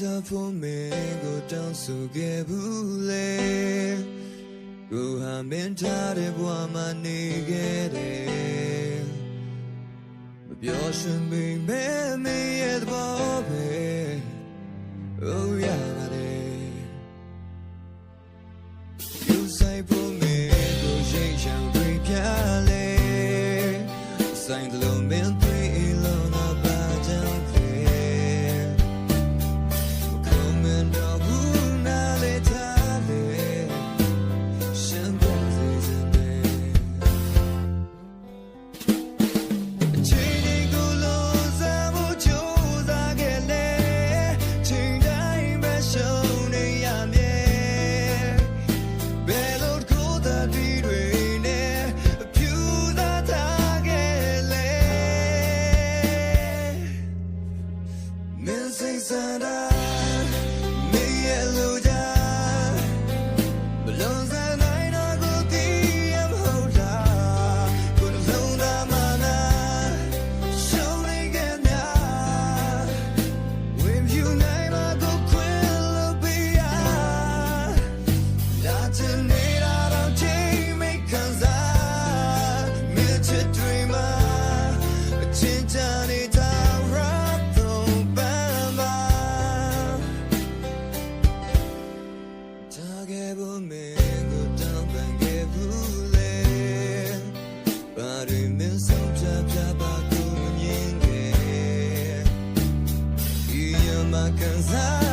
နီစားဖို့မင်းကိုတောင်းဆိုခဲ့ဘူးလေကိုဟာမင်းထားတဲ့ဘဝမှာနေခဲ့တယ်မပြောရှင်မိမဲမင်းရဲ့သဘောပဲ Oh yeah ယူဆိုင်ဖို့မင်းကိုရိတ်ချောင်တွေ့ပြလေဆိုင်တလုံးမင်း Cause I